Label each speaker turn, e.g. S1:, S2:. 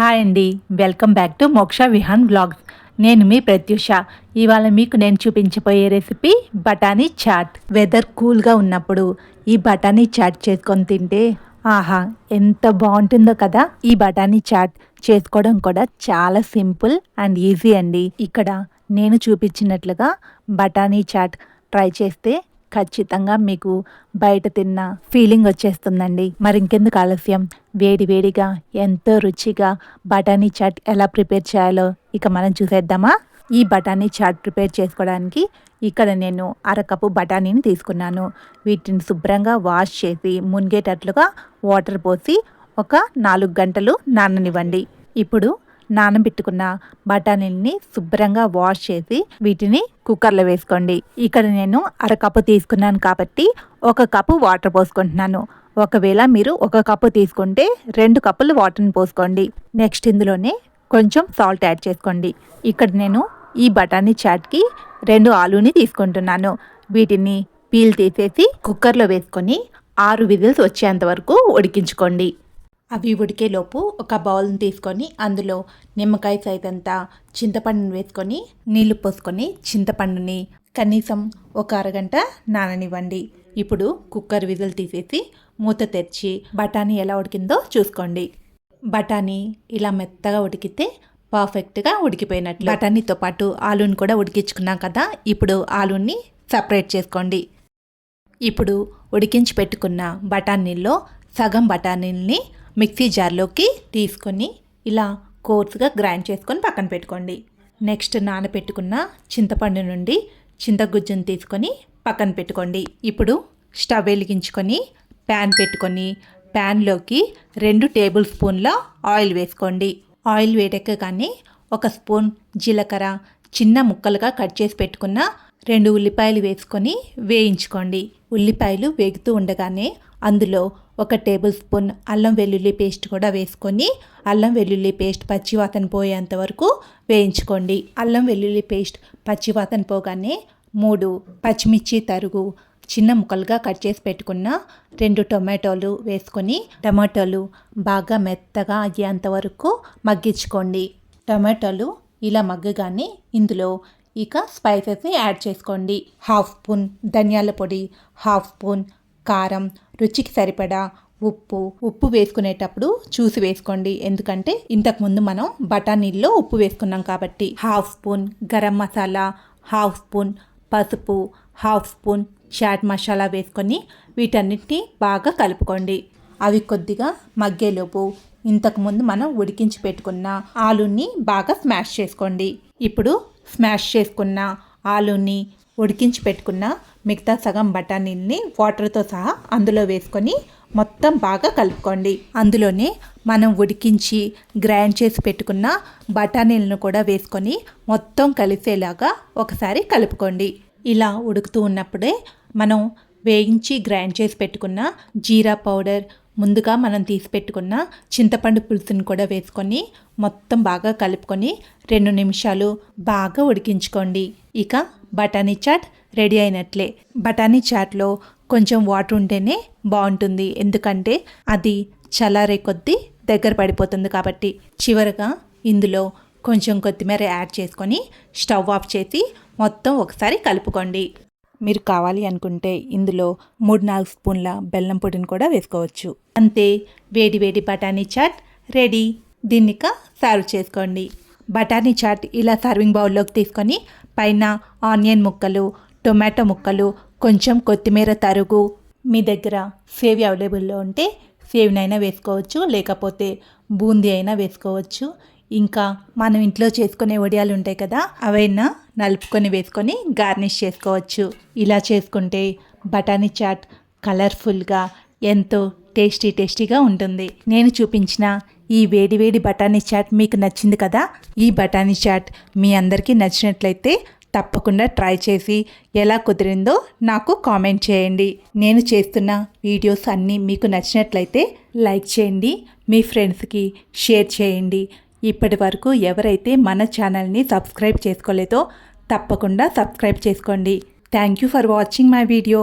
S1: Hi అండి. Welcome back to మోక్ష Vihaan blogs నేను మీ ప్రత్యూష. ఇవాళ మీకు నేను చూపించబోయే రెసిపీ బఠానీ చాట్. వెదర్ కూల్గా ఉన్నప్పుడు ఈ బఠానీ చాట్ చేసుకొని తింటే ఆహా ఎంత బాగుంటుందో కదా. ఈ బఠానీ చాట్ చేసుకోవడం కూడా చాలా సింపుల్ అండ్ ఈజీ అండి. ఇక్కడ నేను చూపించినట్లుగా బఠానీ చాట్ ట్రై చేస్తే ఖచ్చితంగా మీకు బయట తిన్న ఫీలింగ్ వచ్చేస్తుందండి. మరి ఇంకెందుకు ఆలస్యం? వేడి వేడిగా ఎంతో రుచిగా బఠానీ చాట్ ఎలా ప్రిపేర్ చేయాలో ఇక మనం చూసేద్దామా? ఈ బఠానీ చాట్ ప్రిపేర్ చేసుకోవడానికి ఇక్కడ నేను అరకప్పు బఠానీని తీసుకున్నాను. వీటిని శుభ్రంగా వాష్ చేసి మునిగేటట్లుగా వాటర్ పోసి ఒక నాలుగు గంటలు నాననివ్వండి. ఇప్పుడు నానబెట్టుకున్న బఠానీల్ని శుభ్రంగా వాష్ చేసి వీటిని కుక్కర్లో వేసుకోండి. ఇక్కడ నేను అరకప్పు తీసుకున్నాను కాబట్టి ఒక కప్పు వాటర్ పోసుకుంటున్నాను. ఒకవేళ మీరు ఒక కప్పు తీసుకుంటే రెండు కప్పులు వాటర్ని పోసుకోండి. నెక్స్ట్ ఇందులోనే కొంచెం సాల్ట్ యాడ్ చేసుకోండి. ఇక్కడ నేను ఈ బఠానీ చాట్కి రెండు ఆలూని తీసుకుంటున్నాను. వీటిని పీల్ తీసేసి కుక్కర్లో వేసుకొని ఆరు విజిల్స్ వచ్చేంత వరకు ఉడికించుకోండి. అవి ఉడికేలోపు ఒక బౌల్ని తీసుకొని అందులో నిమ్మకాయ సైజ్ అంతా చింతపండుని వేసుకొని నీళ్ళు పోసుకొని చింతపండుని కనీసం ఒక అరగంట నాననివ్వండి. ఇప్పుడు కుక్కర్ విజిల్ తీసేసి మూత తెరిచి బఠానీ ఎలా ఉడికిందో చూసుకోండి. బఠానీ ఇలా మెత్తగా ఉడికితే పర్ఫెక్ట్గా ఉడికిపోయినట్లు. బఠానీతో పాటు ఆలూని కూడా ఉడికించుకున్నాం కదా ఇప్పుడు ఆలూని సపరేట్ చేసుకోండి. ఇప్పుడు ఉడికించి పెట్టుకున్న బఠానీల్లో సగం బఠానీల్ని మిక్సీ జార్లోకి తీసుకొని ఇలా కోర్సుగా గ్రైండ్ చేసుకొని పక్కన పెట్టుకోండి. నెక్స్ట్ నానబెట్టుకున్న చింతపండు నుండి చింతగుజ్జును తీసుకొని పక్కన పెట్టుకోండి. ఇప్పుడు స్టవ్ వెలిగించుకొని ప్యాన్ పెట్టుకొని ప్యాన్లోకి రెండు టేబుల్ స్పూన్ల ఆయిల్ వేసుకోండి. ఆయిల్ వేడెక్కగానే ఒక స్పూన్ జీలకర్ర చిన్న ముక్కలుగా కట్ చేసి పెట్టుకున్న రెండు ఉల్లిపాయలు వేసుకొని వేయించుకోండి. ఉల్లిపాయలు వేగుతూ ఉండగానే అందులో ఒక టేబుల్ స్పూన్ అల్లం వెల్లుల్లి పేస్ట్ కూడా వేసుకొని అల్లం వెల్లుల్లి పేస్ట్ పచ్చివాతన పోయేంత వరకు వేయించుకోండి. అల్లం వెల్లుల్లి పేస్ట్ పచ్చివాతన పోగానే మూడు పచ్చిమిర్చి తరుగు చిన్న ముక్కలుగా కట్ చేసి పెట్టుకున్న రెండు టొమాటోలు వేసుకొని టమాటోలు బాగా మెత్తగా అయ్యేంత వరకు మగ్గించుకోండి. టమాటోలు ఇలా మగ్గగానే ఇందులో ఇక స్పైసెస్ని యాడ్ చేసుకోండి. హాఫ్ స్పూన్ ధనియాల పొడి హాఫ్ స్పూన్ కారం రుచికి సరిపడా ఉప్పు. ఉప్పు వేసుకునేటప్పుడు చూసి వేసుకోండి. ఎందుకంటే ఇంతకుముందు మనం బఠానీల్లో ఉప్పు వేసుకున్నాం కాబట్టి. Half spoon garam masala half spoon పసుపు హాఫ్ స్పూన్ చాట్ మసాలా వేసుకొని వీటన్నిటిని బాగా కలుపుకోండి. అవి కొద్దిగా మగ్గేలోపు ఇంతకుముందు మనం ఉడికించి పెట్టుకున్న ఆలుని బాగా స్మాష్ చేసుకోండి. ఇప్పుడు స్మాష్ చేసుకున్న ఆలుని ఉడికించి పెట్టుకున్న మిగతా సగం బఠానీల్ని వాటర్తో సహా అందులో వేసుకొని మొత్తం బాగా కలుపుకోండి. అందులోనే మనం ఉడికించి గ్రైండ్ చేసి పెట్టుకున్న బఠానీలను కూడా వేసుకొని మొత్తం కలిసేలాగా ఒకసారి కలుపుకోండి. ఇలా ఉడుకుతూ ఉన్నప్పుడే మనం వేయించి గ్రైండ్ చేసి పెట్టుకున్న జీరా పౌడర్ ముందుగా మనం తీసి పెట్టుకున్న చింతపండు పులుసుని కూడా వేసుకొని మొత్తం బాగా కలుపుకొని రెండు నిమిషాలు బాగా ఉడికించుకోండి. ఇక బఠానీ చాట్ రెడీ అయినట్లే. బఠానీ చాట్లో కొంచెం వాటర్ ఉంటేనే బాగుంటుంది. ఎందుకంటే అది చల్లారే కొద్దీ దగ్గర పడిపోతుంది కాబట్టి. చివరగా ఇందులో కొంచెం కొత్తిమీర యాడ్ చేసుకొని స్టవ్ ఆఫ్ చేసి మొత్తం ఒకసారి కలుపుకోండి. మీరు కావాలి అనుకుంటే ఇందులో మూడు నాలుగు స్పూన్ల బెల్లం పొడిని కూడా వేసుకోవచ్చు. అంతే వేడి వేడి బఠానీ చాట్ రెడీ. దీన్నిక సర్వ్ చేసుకోండి. బఠానీ చాట్ ఇలా సర్వింగ్ బౌల్లోకి తీసుకొని పైన ఆనియన్ ముక్కలు టొమాటో ముక్కలు కొంచెం కొత్తిమీర తరుగు మీ దగ్గర సేవ్ అవైలబుల్లో ఉంటే సేవ్నైనా వేసుకోవచ్చు లేకపోతే బూందీ అయినా వేసుకోవచ్చు. ఇంకా మనం ఇంట్లో చేసుకునే వడియాలు ఉంటాయి కదా అవైనా నలుపుకొని వేసుకొని గార్నిష్ చేసుకోవచ్చు. ఇలా చేసుకుంటే బఠానీ చాట్ కలర్ఫుల్గా ఎంతో టేస్టీ టేస్టీగా ఉంటుంది. నేను చూపించిన ఈ వేడి వేడి బఠానీ చాట్ మీకు నచ్చింది కదా? ఈ బఠానీ చాట్ మీ అందరికీ నచ్చినట్లయితే తప్పకుండా ట్రై చేసి ఎలా కుదిరిందో నాకు కామెంట్ చేయండి. నేను చేస్తున్న వీడియోస్ అన్నీ మీకు నచ్చినట్లయితే లైక్ చేయండి మీ ఫ్రెండ్స్కి షేర్ చేయండి. ఇప్పటి వరకు ఎవరైతే మన ఛానల్ని సబ్స్క్రైబ్ చేసుకోలేదో తప్పకుండా సబ్స్క్రైబ్ చేసుకోండి. Thank you for watching my video